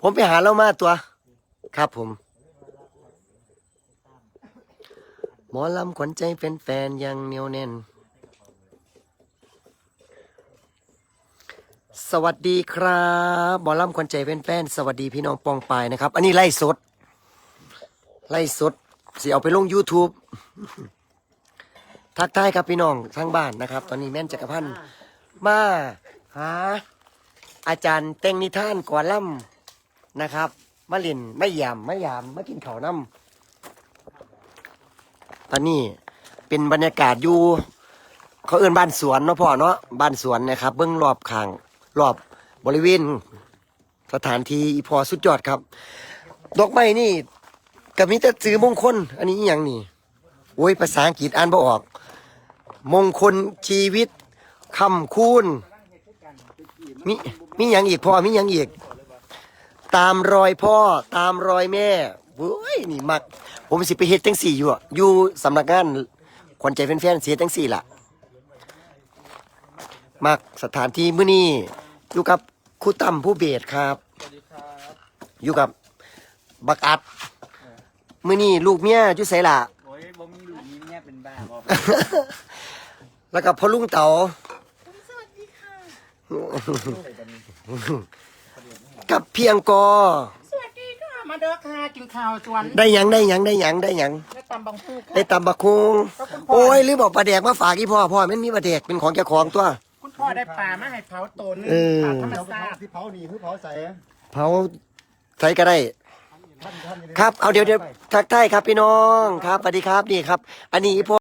ผมไปหาเรามาตัว ครับผม หมอลำขวัญใจเป็นแฟนๆยังเหนียวแน่น สวัสดีครับหมอลำขวัญใจเป็นแฟนๆสวัสดีพี่น้องปองปายนะครับ อันนี้ไล่สด ไล่สดสิเอาไปลง YouTube ทักทายครับพี่น้องทั้งบ้านนะครับ ตอนนี้แม่นจักรพันธ์มาหาอาจารย์เต็งนิท่านก่อล่ำ นะครับ มาเลินไม่ยามไม่ยามมากินข้าวน้ำตอนนี้เป็นบรรยากาศอยู่ เขาเอื้นบ้านสวนเนาะพ่อเนาะบ้านสวนนะครับ เบื้องรอบข้างรอบบริเวณสถานที่อีพอสุดยอดครับ ดอกไม้นี่กับมีแต่ซื้อมงคล อันนี้อย่างนี่โอ้ยภาษาอังกฤษอ่านบ่ออก มงคลชีวิตคำคูณมีมีอย่างอีกพอมีอย่างอีก ตามรอยพ่อตามรอยแม่เว้ยนี่มัก ผมสิไปเฮ็ดจังสี่อยู่อะอยู่สำนักงานขวัญใจแฟนๆเสียจังสี่ล่ะ มักสถานที่มื้อนี้อยู่กับครูตั้มผู้เบสครับ อยู่กับบักอัดมื้อนี้ลูกเมียอยู่ไสล่ะ โอ้ยบ่มีลูกมีเมียเป็นบ้าบ่แล้วก็พ่อลุงเต๋า กับเพียงกอ สวัสดีค่ะ มาเด้อค่ะกินข้าวสวนได้หยังได้หยังได้หยังได้หยังได้ตำบังฮูค่ะ ได้ตำบักคุงโอ้ยหรือบอกปลาแดกมาฝากอีพ่อพ่อมันมีปลาแดกเป็นของเจ้าของตัว คุณพ่อได้ปลามาให้เผาโตนึงเออ ปลาธรรมเดี๋ยวชาติที่เผานี่คือเผาใส่เผาใส่ก็ได้ ท่านท่านครับ เอาเดี๋ยวเดี๋ยวทักทายครับพี่น้องครับสวัสดีครับนี่ครับ อันนี้พ่อ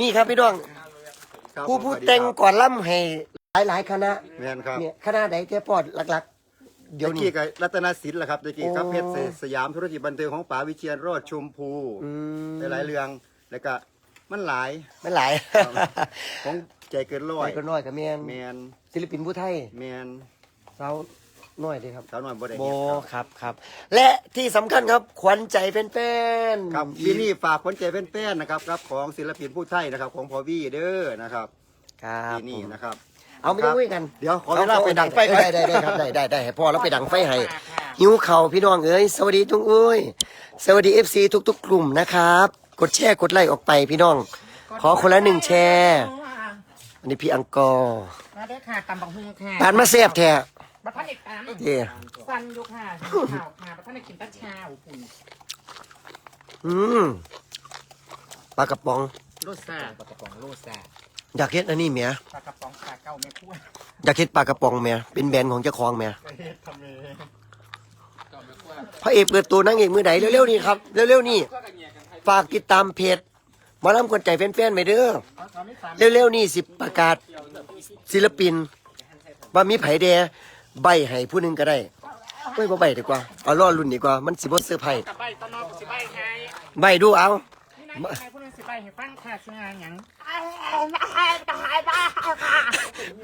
นี่ครับพี่น้องผู้ผู้แต่งก่อนล่ำให้หลายหลายๆคณะแม่นครับเนี่ยคณะไหนเจ้ปอดหลักๆ เดี๋ยวตะนี้ กี้กับรัตนศิลป์ล่ะครับตะกี้กับโอ้ เพชรสยามธุรกิจบันเทิงของป๋าวิเชียนโรดชมพูอืมหลายๆเรื่องแล้วก็มันหลายไม่หลายของใจเกินร้อไปยก็น้อยกับแมนแมนศิลปินผู้ไทยแมนสาวน้อยดีครับ สาวน้อยบ่ได้โบเฮ็ดครับครับครับ และที่สำคัญครับ ขวัญใจแฟนๆครับปีนี้ฝากคนใจแป้นๆนะครับครับของศิลปินผู้ไทยนะครับ ของพอวี่เด้อนะครับครับปีนี้นะครับ เอาไม่ต้องคุยกันเดี๋ยวขอเวลาไปดังไฟก่อนได้ได้ได้ครับได้ได้ได้ให้พ่อเราไปดังไฟให้หิวเข่าวพี่น้องเอ้ยสวัสดีทุกอุ้ยสวัสดีเอฟซีทุก ๆ กลุ่มนะครับ กดแชร์กดไลค์ออกไปพี่น้อง ขอคนละหนึ่งแชร์อันนี้พี่อังกอร์มาเด้อค่ะตำบังฮูค่ะปานมาเสียบแท้บัตรท่านอีกตามเย่สันอยุค่ะข้าวค่ะบัตรท่านได้กินตะเช้าคุณอืมปลากระป๋องโรซาปลากระป๋องโรซา อยากเฮ็ดอันนี้เมียปลากระป๋องปลาเก้าแม่ขั้วอยากเฮ็ดปลากระป๋องเมียเป็นแบรนด์ของเจ้าของเมียเฮ็ดทำเองพระเอกเปิดตัวนางเอกมือไหนเร็วๆนี่ครับเร็วๆนี่ฝากติดตามเพจหมอลำคนใจแฟนๆไปเด้อเอาสามไม่สามเร็วๆนี่สิประกาศศิลปิน ว่ามีไผแดใบให้ผู้หนึงก็ได้ไม่บ่ใบดีกว่าเอาล่อรุ่นดีกว่ามันสิบ่เซอร์ไพรส์กับใบตอนนอกสิใบให้ใบดูเอา นี่นายใครพูดสิใบให้ฟังค่ะเสียงหยัง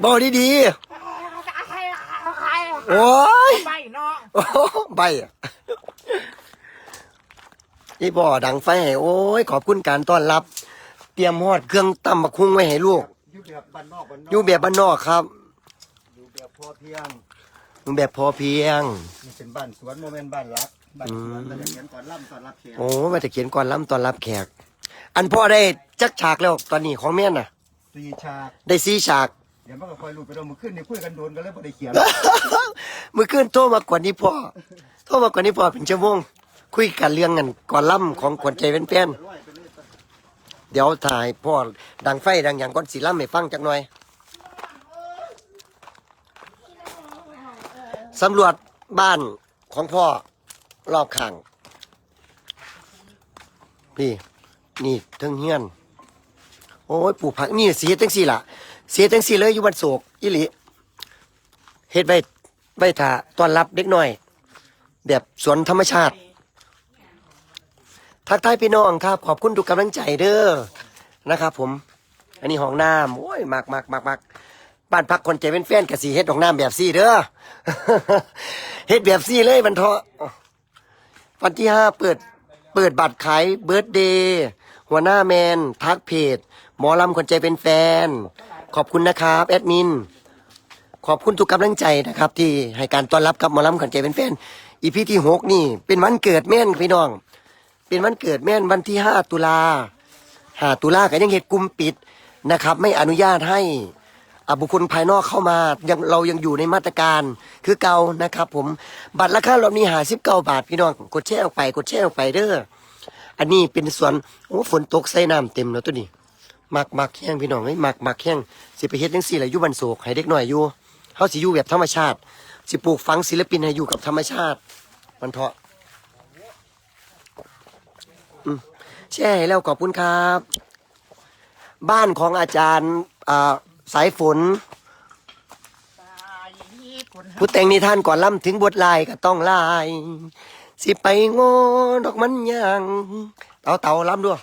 บ่ดีๆ โอ้ยใบเนาะโอ้ใบอะนี่บ่ดังไฟให้โอ้ย ขอบคุณการต้อนรับ เตรียมฮอดเครื่องตำบักคุ้งไว้ให้ลูก อยู่แบบบ้านนอกบ้านนอกอยู่แบบบ้านนอกครับ อยู่แบบพอเพียงอยู่แบบพอเพียง นี่เป็นบ้านสวนโมเมนต์บ้านรักบ้านสวนแต่เขียนก่อนล่ำตอนรับแขกโอ้มาแต่เขียนก่อนล้ำตอนรับแขก อันพ่อได้จักฉากแล้วตอนนี้ของแม่นน่ะ สี่ฉาก ได้ซีฉาก เดี๋ยวมันก็คอยรูดไปเรามือขึ้นนี่คุยกันโดนกันเลยบ่ได้เขียนเมื่อคืนโทรมากกว่านี้พ่อโทรมากกว่านี้พ่อเป็นชั่วโมง คุยกันเรื่องกันก่อนล่ำของขวัญใจเป็นแป้นๆเดี๋ยวถ่ายพ่อดังไฟดังอย่างก่อนสีล่ำให้ฟังจักหน่อยสำรวจบ้านของพ่อรอบข้าง พี่ นี่เทิงเฮียน โอ้ยปลูกผักนี่เสียจังสี่ละเสียจังสี่เลยอยู่บ้านโศกอิลิเฮ็ดไว้ไว้ท่าต้อนรับเด็กน้อย แบบสวนธรรมชาติ ทักทายพี่น้องครับ ขอบคุณทุกกำลังใจเด้อนะครับผม อันนี้ห้องน้ำโอ้ยมากมากมากมากบ้านพักคนใจเป็นแฟนกับสีเฮ็ดห้องน้ำแบบซี่เด้อ เฮ็ดแบบซี่เลยบรรเทาะวันที่ห้าเปิด เปิดบัตรขายเบิร์ดเดย์ หัวหน้าแมน ทักเพจ หมอลำคนใจเป็นแฟน ขอบคุณนะครับ แอดมิน ขอบคุณทุกกำลังใจนะครับ ที่ให้การต้อนรับกับหมอลำขวัญใจเป็นแฟน อีพีที่หกนี่ เป็นวันเกิดแม่นพี่น้อง เป็นวันเกิดแม่นวันที่ห้าตุลาห้าตุลาก็ยังเหตุกลุ่มปิดนะครับ ไม่อนุญาตให้อะบุคคลภายนอกเข้ามายังเรายังอยู่ในมาตรการคือเก่านะครับ ผมบัตรราคารอบนี้หาสิบเก้าบาทพี่น้องกดแชร์ออกไป กดแชร์ออกไปเด้อ อันนี้เป็นสวนโอ้ฝนตกใส่น้ำเต็มแล้วตัวนี้มักมักแห้งพี่น้องเอ้มักมักแห้งสิไปเฮ็ดจังซี่แหละอยู่บันโศกให้เด็กหน้อยอยู่เฮาสิอยู่แบบธรรมชาติ สิปลูกฝังศิลปินให้อยู่กับธรรมชาติมันเถาะแช่แล้วขอบคุณครับ บ้านของอาจารย์สายฝน ผู้แต่งนิทานก่อนล่ำถึงบทลายก็ต้องลาย สิไปโง่ดอกมันยังเต่าเต่าล่ำด้วย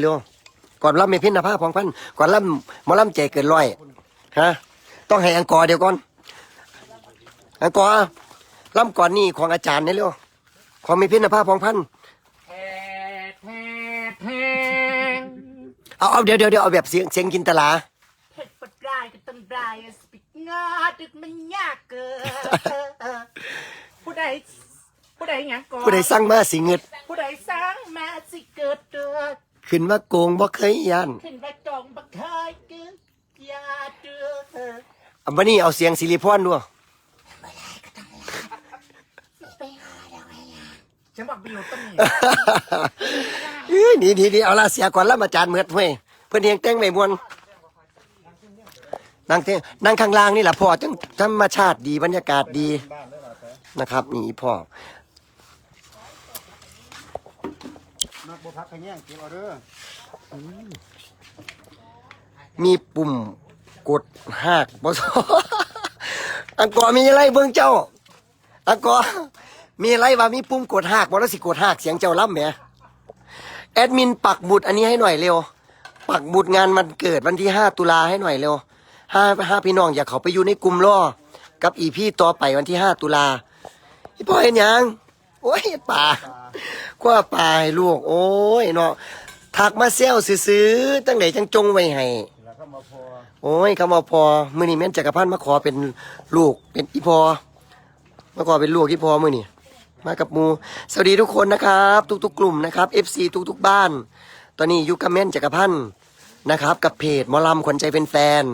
เร็วก่อนรับเมพินภาพของพันก่อนรับหมอลำใจเกินร้อยฮะต้องให้อังกอร์เดียวก่อนอังกอร์ล่ำก่อนนี่ของอาจารย์นี่เร็วของเมพินภาพของพันแท้แท้แท้เอาเอาเดี๋ยวเดี๋ยวเดี๋ยวเอาแบบเสียงเสียงกินตลาเผ็ดปดได้ก็ต้องได้สปิกงาดึกมันยากเกิน ผู้ใดผู้ใดหยังก่อนผู้ใดสั่งมาสิเงิดผู้ใดสร้างมาสิเกิดเดือดขึ้นว่าโกงบ่เคยยันขึ้นไปจองบักเคยเกิดยาเดือดอันนี้เอาเสียงสิริพรด้วยฉันบอกบิวต้องมีเอ้ยนี่นี่นี่เอาละเสียก่อนรับอาจารย์เมือดเว้ยเพื่อนเฮียงแต่งไม่มวนนั่งเต้นนั่งข้างล่างนี่แหละพ่อจังธรรมชาติดีบรรยากาศดีนะครับนี่พ่อนักบุพักขะแย่งเก็บเอาเด้อมีปุ่มกดหักบ่ซออังกอร์มีอะไรเบิ่งเจ้า อังกอร์มีอะไรว่ามีปุ่มกดหักบ่แล้วสิกดหักเสียงเจ้าล่ำแหมแอดมินปักหมุดอันนี้ให้หน่อยเร็ว ปักหมุดงานมันเกิดวันที่ห้าตุลาให้หน่อยเร็วห้าห้าพี่น้องอย่าเขาไปอยู่ในกลุ่มล่อ กับอีพี่ต่อไปวันที่ห้าตุลา พี่พ่อเห็นยังโอ้ยป่ากว่าป่าให้ลูก โอ้ยเนาะทักมาเซลซื้อๆตั้งไหนจังจงไว้ให้แล้วก็มาพอโอ้ยคำว่าพอมือนี่แม่นจักรพันธ์มาขอเป็นลูกเป็นอีพอมาขอเป็นลูกอีพอมือนี่มากับมูสวัสดีทุกคนนะครับ ทุกๆ กลุ่มนะครับ FC ทุกๆ บ้าน ตอนนี้ยู่กับแม่นจักรพันธ์นะครับ กับเพจหมอลำขวัญใจเป็นแฟน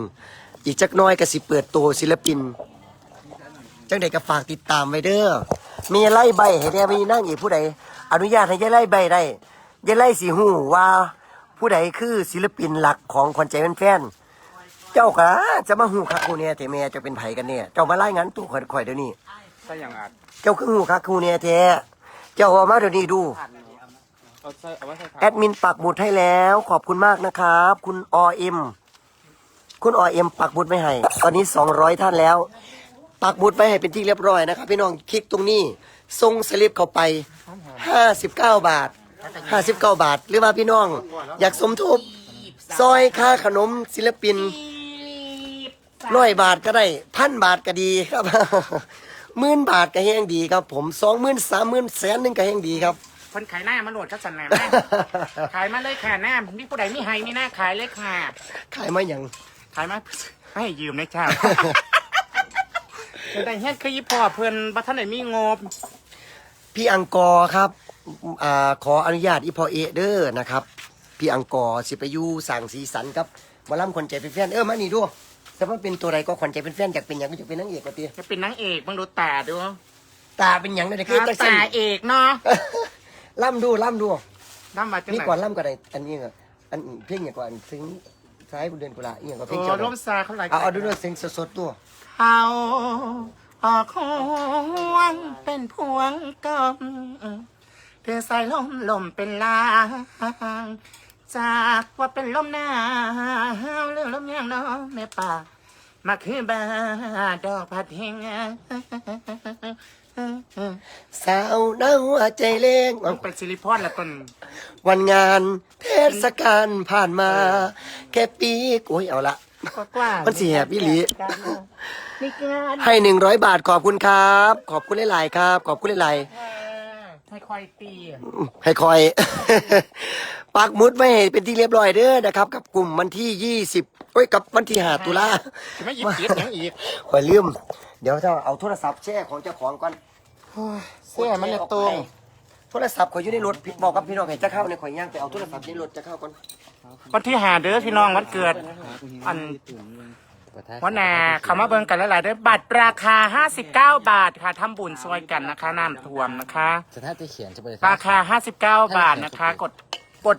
อีกจักน้อยก็สิเปิดตัวศิลปิน จังใดก็ฝากติดตามไว้เด้อมีไล่ใบให้ได้มีนั่งอีกผู้ใดอนุญาตให้ยายไล่ใบได้ยายไล่สีหูว่า ผู้ใดคือศิลปินหลักของขวัญใจเป็นแฟนเจ้ากะจะมาหูคักคูเนี่ยเทแม่จะเป็นไผกันเนี่ยเจ้ามาไล่งานตู้ข่อยข่อยเดี๋ยวนี้ใช่ยังอาจเจ้าคือหูคักคูเนี่ยแท้เจ้าเอามาเดี๋ยวนี้ดูเอาใส่เอาไว้ใส่แอดมินปักหมุดให้แล้วขอบคุณมากนะครับ คุณอเอ็มคุณอเอ็มปักหมุดไม่ให้ตอนนี้ 200 ท่านแล้ว ปักหมุดไปให้เป็นที่เรียบร้อยนะครับ พี่น้องคลิกตรงนี้ส่งสลิปเข้าไป 59 บาท 59 บาท หรือว่าพี่น้อง อยากสมทบซอยค่าขนมศิลปินร้อยบาทก็ได้พันบาทก็ดีครับ หมื่นบาทก็แห้งดีครับ ผมสองหมื่นสามหมื่นแสนหนึ่งก็แห้งดีครับ คนขายหน้ามาโหลดก็สั่นแหนมขายมาเลยค่ะหน้ามีผู้ใดไม่ให้มีหน้าขายเลยค่ะ ขายมาอย่างขายมาให้ยืมนะจ้า แต่เฮ็ดคือยี่พ่อเพื่อนบัท่านไหนมีงบ พี่อังกอร์ครับอ่าขออนุญาตอีพอเอเดอร์นะครับ พี่อังกอร์สิไปอยู่สั่งสีสันครับหมาล่ำคนใจเป็นแฟนเออมานี่ดูแต่ว่าเป็นตัวใดก็คนใจเป็นแฟนอยากเป็นอย่างก็อยากเป็นนางเอกก็ตีจะเป็นนางเอกมึงดูตาดูตาเป็นอย่างนั้นคือจักสันตาเอกเนาะล่ำดูล่ำดูน้ำมาจังนี่ไหนก่อนล่ำก็ได้อันนี้ก็อันเพลงอย่างก่อนถึงซ้ายบุญเดือนกุลาอีกอย่างก็เพลโอ้งเจ้าร่ใดมซาเขาไหลเอาเอาดูด้วยเสียงสดๆตัว เขาออกห่วงเป็นพวงกลมเธอใส่ลมลมเป็นลางจากว่าเป็นลมหนาวเรื่องลมยางน้องแม่ป่ามาคือบาดอกผัดเฮงสาวหน้าหัวใจเล้งมันเป็นสิริพรละตนวันงานเทศกาลผ่านมา แค่ปีกโอ้ยเอาละ กว่ามันสิแหบอีหลี มีการให้หนึ่งร้อยบาทขอบคุณครับ ขอบคุณหลายๆครับ ขอบคุณหลายให้คอยตีๆให้คอย ปักหมุดไว้ให้เป็นที่เรียบร้อยเด้อนะครับ กับกลุ่มวันที่ยี่สิบเอ้ยกับวันที่หาตุลาจะไม่หยิบเกียรยังอีกข่อยลืม เดี๋ยวจะเอาโทรศัพท์แช่ของเจ้าของก่อนโอ้ยเสื้อมันเลยตรงโทรศัพท์ข่อยอยู่ในรถพี่บอกกับพี่น้องให้จะเข้าในข่อยย่างไปเอาโทรศัพท์ในรถจะเข้าก่อน วันที่หาเด้อพี่น้องวันเกิด อันวันนาเขามาเบิ่งกันหลายๆเด้อบัตรราคา 59 บาทค่ะทำบุญช่วยกันนะคะน้ำท่วมนะคะแต่ถ้าจะเขียนจะไปราคา 59 บาทนะคะ กดกด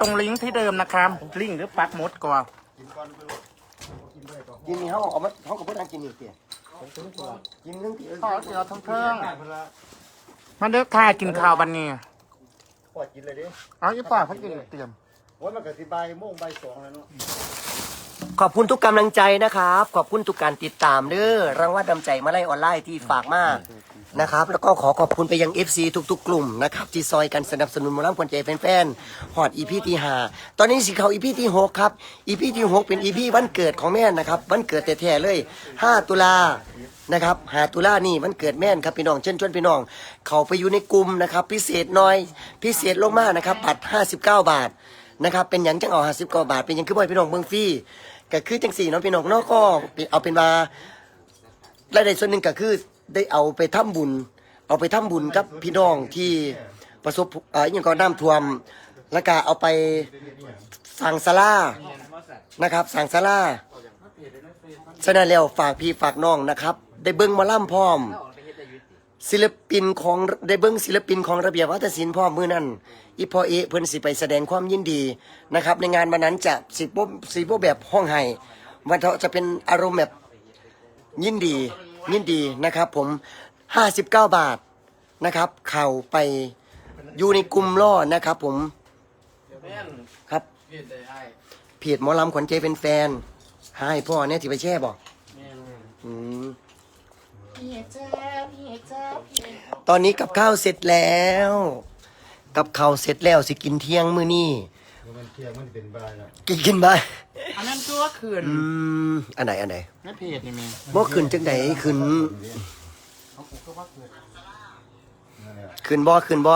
ตรงลิงก์ที่เดิมนะคะลิงก์หรือปักหมดก่อนกินนี่เขาเอามาเขากับเพื่อนกินนี่เตี๋ยกินเรื่องที่ขอเสียวทั้งเพิ่งมาเด้อค่ะกินข้าวบันนี้ปอดกินเลยดิเอาอีป่าเขากินเตรียม โอ้ยมันกสิบายโมงใบายสองแล้วเนาะขอบคุณทุกกำลังใจนะครับ ขอบคุณทุกการติดตามเด้อรางวัลนำใจมาไล่ออนไลน์ที่ฝากมานะครับ แล้วก็ขอขอบคุณไปยัง FC ทุกๆ กลุ่มนะครับที่ซอยกันสนับสนุนมอลำคนใจแฟนๆฮอดอีพีที่หาตอนนี้สิเขาอีพีที่หกครับอีพีที่หกเป็นอีพีวันเกิดของแม่นะครับวันเกิดแท้ๆเลย 5 ตุลานะครับหาตุลานี่วันเกิดแม่นครับพี่น้องเชิญชวนพี่น้อง เขาไปอยู่ในกลุ่มนะครับ พิเศษน้อย พิเศษลงมานะครับบัตร59 บาท นะครับเป็นหยังจังเอา59บกว่าบาท เป็นหยังคือบ่ให้พี่น้องเบิ่งฟรีก็คือจังสี่เนาะพี่น้องเนาะก็เอาเป็นว่ารายได้ส่วนหนึ่งก็คือได้เอาไปทำบุญ เอาไปทำบุญกับพี่น้องที่ประสบอ่ออหยังก็น้ำท่วม แล้วก็เอาไปสั่งศาลานะครับสั่งศาลาฉะนั้นแล้วฝากพี่ฝากน้องนะครับ ได้เบิ้งหมาล่ำพร้อม ศิลปินของได้เบิ้งศิลปินของระเบียบวัฒนศิลป์พ่อมือนั่นอีพอเอเพิ่นสิไปแสดงความยินดีนะครับ ในงานวันนั้นจะสิบสีโบแบบห้องไห้วันเถาะจะเป็นอารมณ์แบบยินดียินดีนะครับผมห้าสิบเก้าบาทนะครับเข่าไปอยู่ในกลุ่มล่อนะครับผมครับเพจหมอลำขวัญใจเป็นแฟนให้พ่อเนี่ยที่ไปแช่บอกอืม พี่เจ้าพี่เจ้าพี่ ตอนนี้กับข้าวเสร็จแล้ว กับข้าวเสร็จแล้วสิกินเที่ยงมื้อนี้มันเที่ยงมันเป็นบายแล้วกินกินบ่อันนั้นตัวคืนอืมอันไหนอันไหนในเพจนี่มีบ่ขึ้นจังไดขึ้นขึ้นบ่ขึ้นบ่